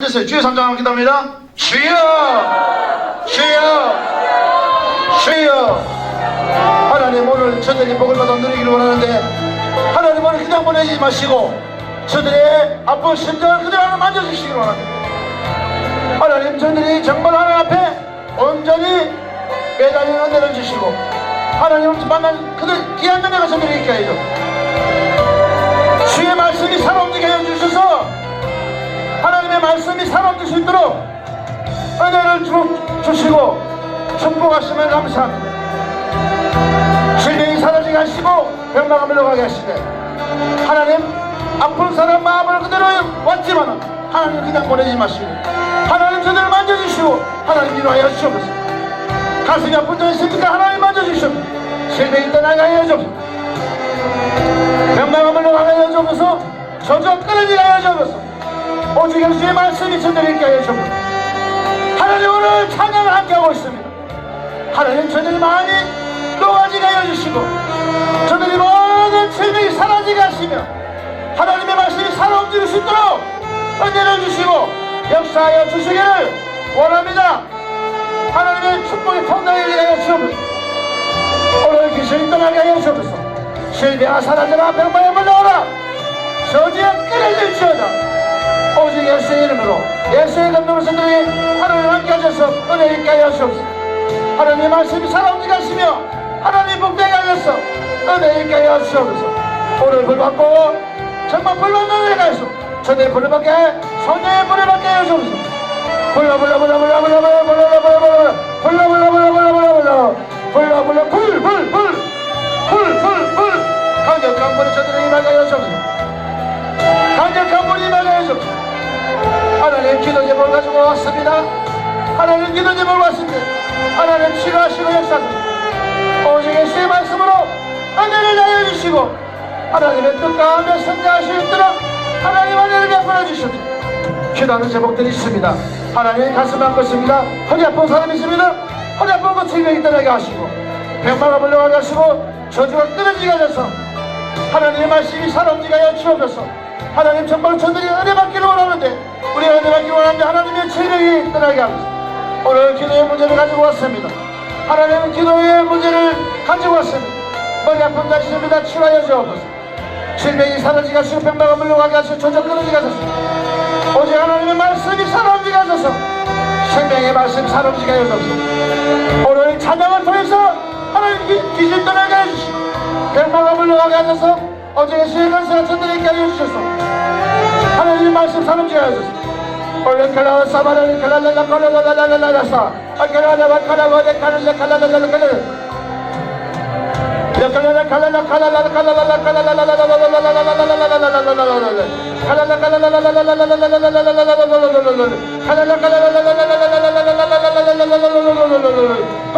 됐어요. 주여 삼장하고 기도합니다. 주여! 주여! 주여! 하나님 오늘 저들이 복을 받아 누리기를 원하는데 하나님 오늘 그냥 보내지 마시고 저들의 아픈 심장을 그대로 하나 만져주시기를 원합니다. 하나님 저들이 정말 하나님 앞에 온전히 매달리는 은혜를 주시고 하나님을 만난 그들 귀한 은혜가 저들에게 있게 해줘 주의 말씀이 살아움지게 해주셔서 하나님의 말씀이 살아올 수 있도록 은혜를 주, 주시고 축복하시면 감사합니다. 질병이 사라지게 하시고 병마가 물러가게 하시네. 하나님 아픈 사람 마음을 그대로 왔지만 하나님 그냥 보내지 마시고 하나님 저들을 만져주시고 하나님 위로하여 주시옵소서. 가슴이 아픈 자 있습니까? 하나님 만져주시옵소서. 질병이 떠나게 하여 주옵소서. 병마가 물러가게 하여 주옵소서. 저저 끊어지게 하여 주옵소서. 오직 예수의 말씀이 저들에게 하여 주옵소서. 하나님 오늘 찬양을 함께하고 있습니다. 하나님 저들이 많이 녹아지게 하여 주시고 저들이 모든 질병이 사라지게 하시며 하나님의 말씀이 살아 움직일 수 있도록 은혜를 주시고 역사하여 주시기를 원합니다. 하나님의 축복이 통나게 하여 주옵소서. 오늘 귀신이 떠나게 하여 주옵소서. 질병아 사라져라 병마에 물러오라 저지에 끊어질지어다 오직 예수의 이름으로 예수의 감동을 선들이 하나님 함께 하셔서 은혜 있게 하여 주옵소서 하나님 말씀이 살아오게 하시며 하나님 복되게 하셔서 은혜 있게 하여 주옵소서 오늘 불 받고 정말 불 받는 은혜가 있어 저들의 불을 받게 성령의 불을 받게 하여 주옵소서 불러 불러 불러 불러 불러 불러 불러 불러 불러 불러 불러 불러 불러 불러 불러 불러 불러 불불불불불불불 강력한 불이 저들에게 임하게 하여 주옵소서 강력한 불이 임하게 하여 주옵소서 하나님 기도 제목을 가지고 왔습니다. 하나님 기도 제목을 왔습니다. 하나님 치료하시고 역사하소서. 오직 예수의 말씀으로 은혜를 내려주시고 하나님의 뜻 가운데 수 있도록 하나님 은혜를 베풀어 주십시오. 기도하는 제목들이 있습니다. 하나님 가슴 아프습니다 허리 아픈 사람이 있습니다. 허리 아픈 것 질병이 떠나게 하시고 병마가 물러가게 하시고 저주가 끊어지게 하셔서 하나님의 말씀이 하여 주옵소서 하나님 정말 저들이 은혜 받기를 원하는데 우리가 은혜 받기를 원하는데 하나님의 체력이 떠나게 하소서 오늘 기도의 문제를 가지고 왔습니다. 하나님은 기도의 문제를 가지고 왔습니다. 머리 아픈 자 있습니다 치료하여 주옵소서. 질병이 사라지게 하시고 병마가 물러가게 하시고 저주 끊어지게 하소서. 오직 하나님의 말씀이 살아움지게 하소서. 생명의 말씀이 살아움지게 하여 주옵소서. 오늘 찬양을 통해서 하나님 기- 귀신 떠나게 해주시고 병마가 물러가게 하셔서 어제 예수의 건세가 저들에게 하여 주셔서 하나님의 말씀 사람지게 하셔서 얼른 칼라와 사바라를 칼라라라 칼라라라라라라사 아칼라라와 칼라와 칼라라 칼라라라 칼라라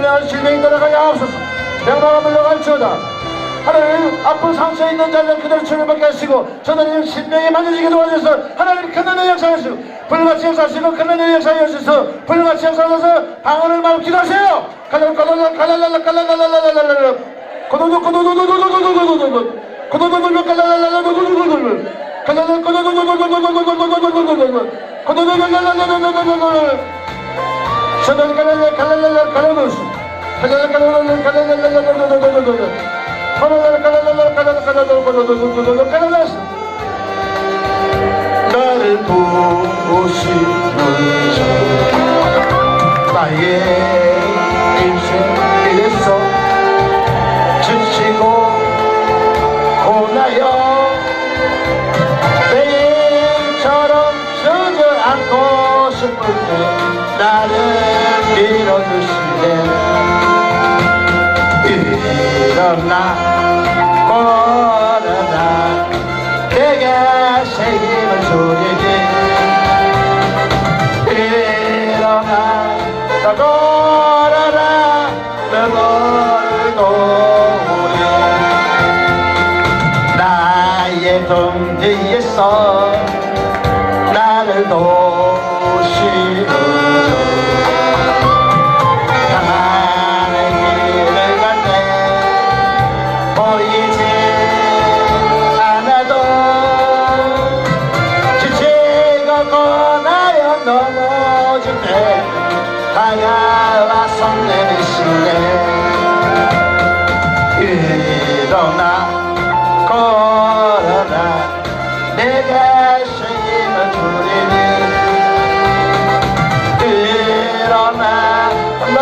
위한 질병이 떠나가야 하옵소서 병마가 물러갈지어다 하나님 아픈 상처에 있는 자들 그대로 치료받게 하시고 저들이 신명에 만져지게 도와주셔서 하나님 큰 은혜 역사하시고 불같이 역사하시고 큰일 역사해 주셔서 불같이 역사하셔서 방언을 마음 기도하세요. 가자 가자 가자 가자 가자 고도도 고도도도도도도도도도도 고도도도 가자라라라도도도도도 가자라 고도도도도도도도도도도도 고도도도도도도도도도도 서면 가라라 가라라 가라무스 가자라 가라라 가라라 가라라도도도도도 가라라 가라라 가라라 가라라 가라라 가라라 가라라 feito o 전태에서 나를 도시로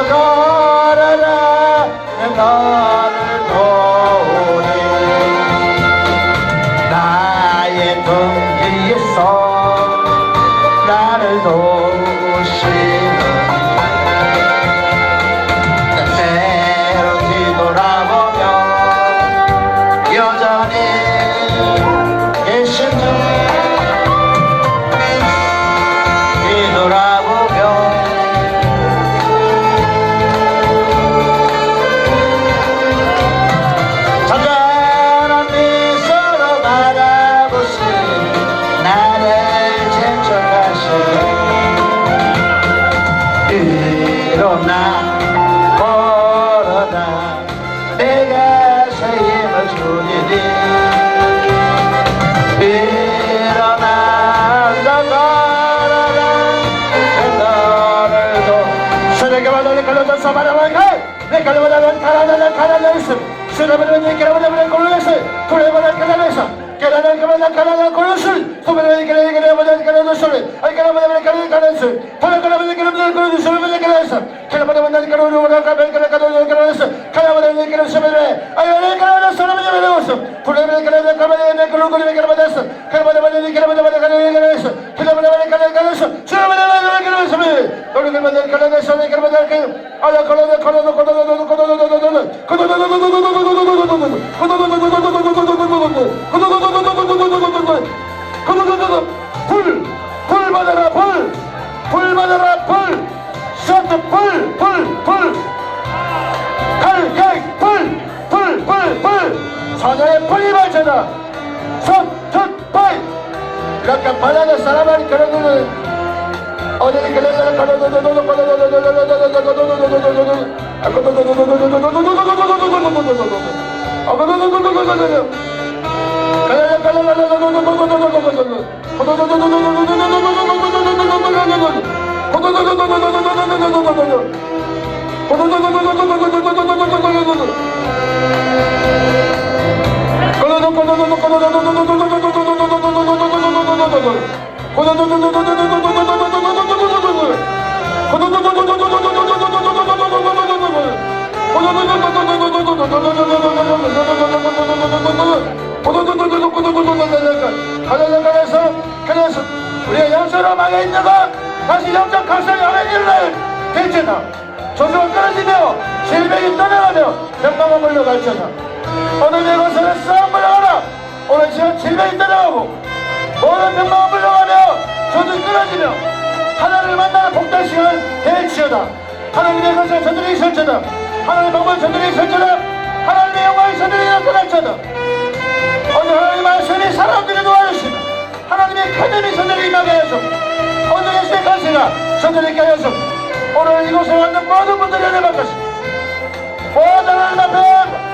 God. করোনা করোনা বেগে সেই সুজি বেরোনা সবার আমার ঘর রেখালে বলে খারা দাদা খারা দাঁড়িয়েছে সেটা বলে কেন বলে বলে করেছে করে বলে, খেলা রয়েছে কেনা কেনা কেনা করেছে তোমার কেনা কেনা বলে কেনা রয়েছে আর কেনা বলে কেনা কেনা ಕಿಲೋಮೀಟರ್ ಸುಲಭದಲ್ಲಿ ಕೆಲಸ ಕಡಪದ ಬಂದಲ್ಲಿ ಕಡೂರು ಒಡಕ ಬೆಳಕಲ ಕಡೂರು ಕೆಲಸ ಕಡವದ ಕೆಲಸ ಮೇಲೆ ಅಯ್ಯೋನೇ ಕಡವದ ಸುಲಭದ ಕೆಲಸ ಕುಡದ ಕೆಲಸ ಕಡವದ ಕಡೂರು ಕುಡಿದ ಕೆಲಸ ಕಡಪದ ಬಂದಲ್ಲಿ ಕೆಲಪದ ಬಂದ ಕಡೂರು ಕೆಲಸ ಕಿಲೋಮೀಟರ್ ಬಂದ ಕಡದ ಕೆಲಸ ಸುಲಭದ ಕೆಲಸ ಮೇಲೆ ಕೊಡುಗೆ ಬಂದ ಕಡದ ಸೊನ್ನೆ ಕೆಲಪದ ಅದ ಕೊಡದ ಕೊಡದ ಕೊಡದ ಕೊಡದ ಕೊಡದ ಕೊಡದ ಕೊಡದ ಕೊಡದ ಕೊಡದ Barcelona. Son Tutbay. La campanada Salamar Karadulu. Oye, que le da la 저주가 떨어지며 실백이 떠나가며 영광을 물려 갈쳐다 오늘 내것을 싸움을 오늘 시간 질병이 떠나가고 모든 명망을 불러가며 저도 끊어지며 하나님을 만나는 복된 시간 될지어다. 하나님의 것을 저들이 설쳐다. 하나님의 방법을 저들이 설쳐다. 하나님의 영광을 저들이 나타날지어다. 오늘 하나님의 말씀이 사람들을 도와주시며 하나님의 큰일이 전들이 임하게 하소서 오늘 예수의 간세가 저들이 있게 하소서 오늘 이곳에 왔는 모든 분들을 내바꿨습니다. 모든 하나님 앞에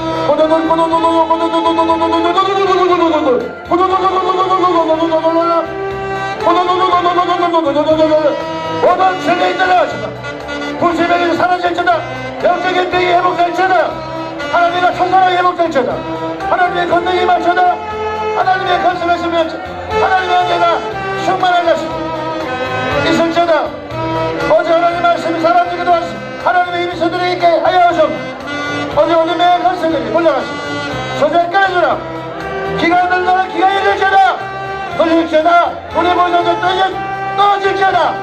모든 세계에 들어가시다 불세명이 사라질 자다. 영적인 병이 회복될 자다 하나님의 천사가 회복될 자다 하나님의 건능이 맞춰다 하나님의 건설하시며 하나님의 은혜가 충만할 것이다 있을 자다 어제 하나님 말씀이 사람들에게도 왔습니다 하나님의 힘이 저들에게 하여 하셨고 어제 어둠의 건설들이 몰려갔습니다. 소재 끊어주라. 기가 늘더라 기가 이를 자다 돌릴 자다 우리 모두 떠질 떠질 자다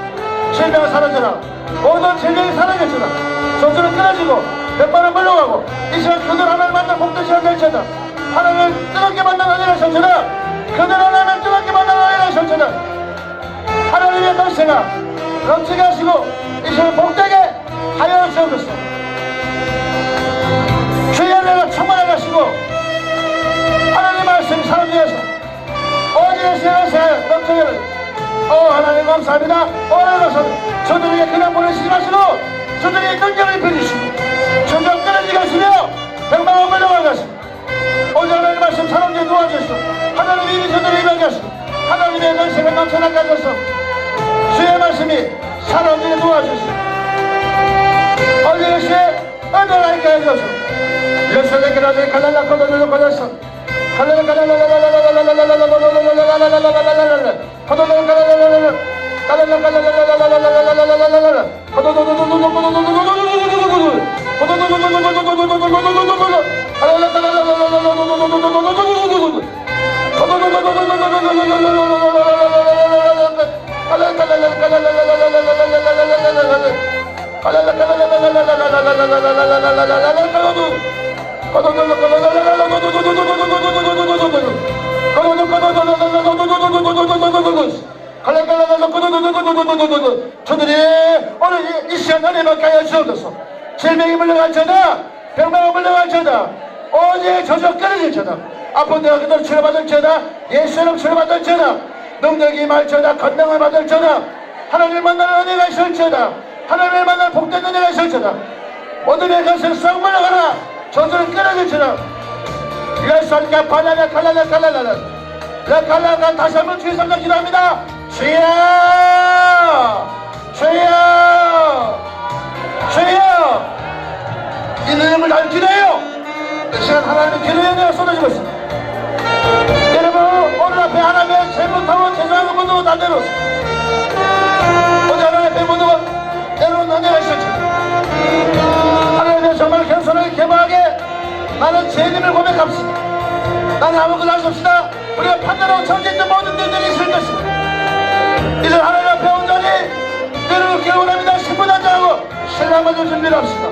질병 사라져라. 모든 질병이 사라졌잖아 소주는 끊어지고 백발은 물러가고 이 시간 그들 하나님 만나 복된 시간 될 자다. 하나님을 뜨겁게 만난 은혜가 설쳐다. 그들 하나님을 뜨겁게 만난 은혜가 설쳐다. 하나님의 권세가 넘치게 하시고 이 시간 복되게 하여 주옵소서 주의 은혜가 충만하게 하시고 하나님 말씀 사람 위해서 오직 세상에 넘치기를. 오 하나님 감사합니다. 오늘 가서 저들에게 그냥 보내시지 마시고 저들에게 능력을 베리시고 점점 끊어지게 하시며 백만원 물려가게 하시고 오직 하나님 말씀 사람들이 도와주시고 하나님의 입이 저들을 임하게 하시고 하나님의 권세가 넘쳐나게 하셔서. 주의 말씀이 사람들이 도와주시고 어제 해줘서 역사의 그라데 갈랄 라 저들이 오늘 이 시간 은혜받게 하여 주옵소서. 질병이 물려갈 자다 병마가 물려갈 자다 오직 저적 끊어질 자다. 아픈 데가 그대로 치료받을 자다 예수님 치료받을 자다 능력이 말 자다 건강을 받을 자다 하나님을 만나는 은혜가 있을 자다 하나님을 만나는 복된 은혜가 있을 자다. 모든 의 것을 썩 물러가라 끊어질 자다 레살까 발라라 칼라라 칼라라 레칼라가 다시 한번 주의 삼자 기도합니다. 주여! 주여! 주여! 이 능력을 날 기도해요. 이 시간 하나님의 기도의 은혜가 쏟아지고 있습니다. 여러분 오늘 앞에 하나님의 잘못하고 죄송한 것도 다 내놓습니다 어제 하나님의 배모도 내놓은 은혜가 있었죠 나는 죄인임을 고백합시다. 나는 아무것도 할수 없시다. 우리가 판단하고 정죄했던 모든 일들이 있을 것입니다. 이제 하나님 앞에 온전히 내려놓기를 원합니다. 10분 한장하고 신랑받을 준비를 합시다.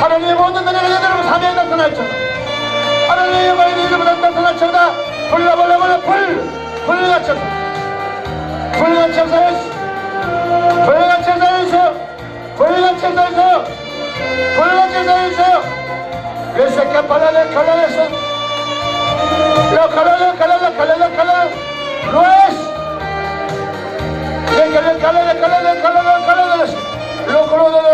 하나님의 모든 은혜가 여러분 사면에 나타날지어다 하나님의 영광이 여러분 나타날지어다 불러 불러 불러 불 불같이 불같이 역사했어 불같이 역사했어 불같이 역사했어 불같이 역사했어 그래서 발라내 갈라냈어 야 갈라내 갈라내 갈라내 갈라내 루에스 갈라내 갈라내 갈라내 갈라내 갈라내 로콜로로로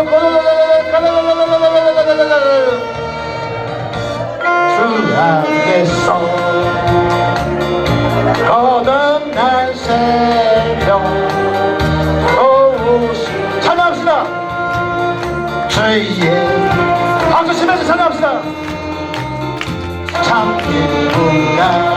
참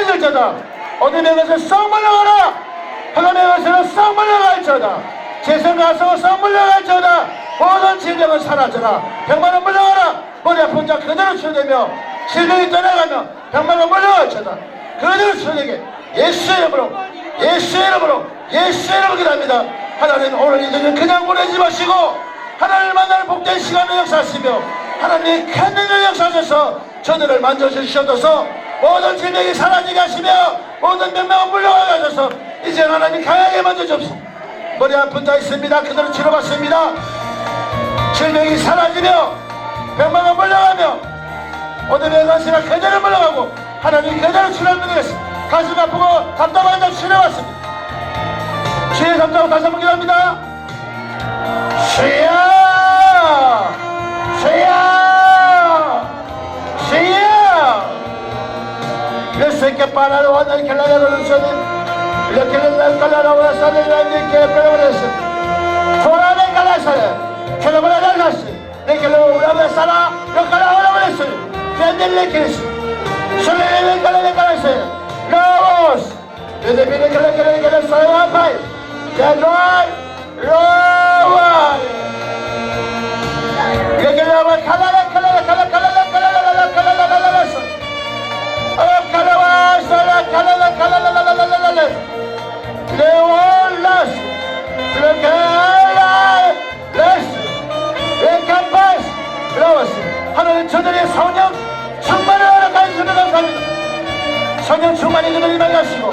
저주가 끊어질지어다. 어둠의 것을 썩 물러가라. 하나님의 것을 썩 물러갈지어다. 재성 가서 썩 물러갈지어다. 모든 질병은 사라져라. 병만은 물러가라. 머리 아픈 자 그대로 치료되며 질병이 떠나가며 병만은 물러갈지어다. 그대로 치료되게 예수의 이름으로 예수의 이름으로 예수의 이름으로 기도합니다. 하나님 오늘 이들은 그냥 보내지 마시고 하나님을 만나는 복된 시간을 역사하시며 하나님 큰 능을 역사하셔서 저들을 만져주시옵소서 모든 질병이 사라지게 하시며 모든 병명은 물러가게 하셔서. 이제 하나님 강하게 만져 주옵소서. 머리 아픈 자 있습니다. 그대로 치료받습니다. 질병이 사라지며 병명은 물러가며 오늘의 관세가 그대로 물러가고 하나님 그대로 치료하는 가슴 아프고 답답한 자 치료받습니다. 주의 답답하고 다시 한번 기도합니다. 주여 se che parano anche la rivoluzione le che le cala la vola sale grande che progresse fora le cala sale che le vola la le che le vola sala lo cala vola volesse prende le che sole le cala le cala sale vamos desde bile che le che le che le sale va fai che noi lo va le che le va cala Leolas, 레게라레스, 레카파스, 레오스. 하나님 저들의 성령 충만을 허락하여 주셔서 감사합니다. 성령 충만히 그들이 만나시고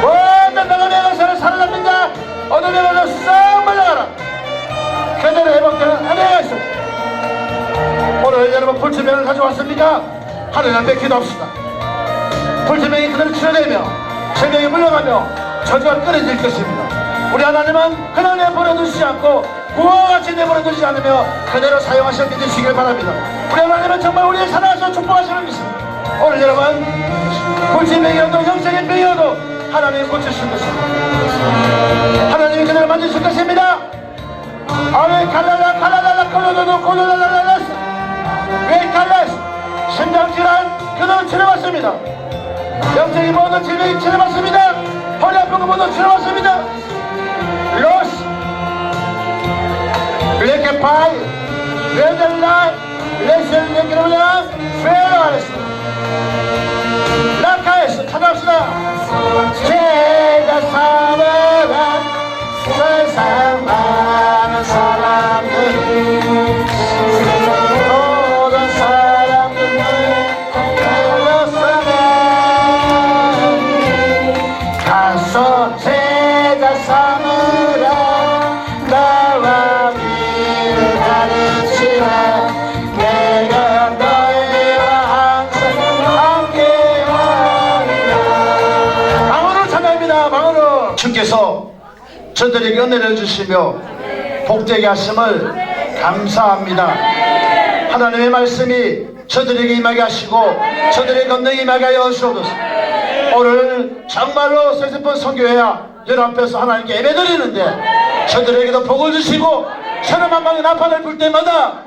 모든 명함의 역사를 살아납는 자 어둠의 걸로 싹 물러가라. 그대로 회복되는 은혜가 있습니다. 오늘 여러분 불치병을 가져왔습니까? 하늘 앞에 기도합시다. 불치병이 그대로 치료되며 생명이 물러가며 저주가 끊어질 것입니다. 우리 하나님은 그날 내버려두시지 않고 구와 같이 내버려두지 않으며 그대로 사용하셔 믿으시길 바랍니다. 우리 하나님은 정말 우리의 살아서 축복하시는 것입니다. 오늘 여러분 불치병이어도 영적인 병이어도 하나님이 고치실 것입니다. 하나님이 그대로 만드실 것입니다. 아멘 칼랄라 칼랄라 콜로도도 콜로랄랄라스 왜 칼라스 심장질환 그대로 치료받습니다 영적인 모든 질병이 치료받습니다. 허리 아픈 거 모두 치료받습니다. 로스 블랙 파이 레들라 레셀 레그르라 페로아레스 라카에스 찾아옵시다. 제가 사랑한 세상 많은 사람 저들에게 은혜를 주시며 복되게 하심을 감사합니다. 하나님의 말씀이 저들에게 임하게 하시고 저들의 건너에 임하게 하여 주옵소서. 오늘 정말로 세세번 성교회야 여러 앞에서 하나님께 예배드리는데 저들에게도 복을 주시고 천한 방의 나팔을 불 때마다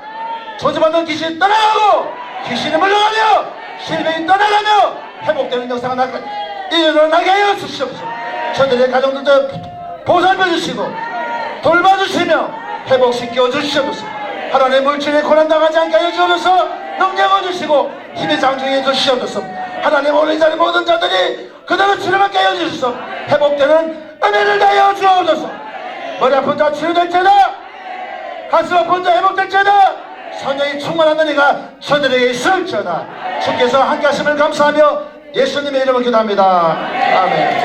저주받은 귀신이 떠나가고 귀신이 물러가며 실명이 떠나가며 회복되는 역사가 나, 일어나게 하여 주시옵소서. 저들의 가정들도 보살펴 주시고 돌봐주시며 회복시켜 주시옵소서. 하나님의 물질에 고난당하지 않게 하여 주옵소서. 능력을 주시고 힘의 장중해 주시옵소서. 하나님 오늘 이 자리 모든 자들이 그대로 치료받게 하여 주소서. 회복되는 은혜를 다하여 주옵소서. 머리 아픈 자 치료될지다. 가슴 아픈 자 회복될지다. 성령이 충만한 은혜가 저들에게 있을지어다. 주께서 함께 하심을 감사하며 예수님의 이름을 기도합니다. 아멘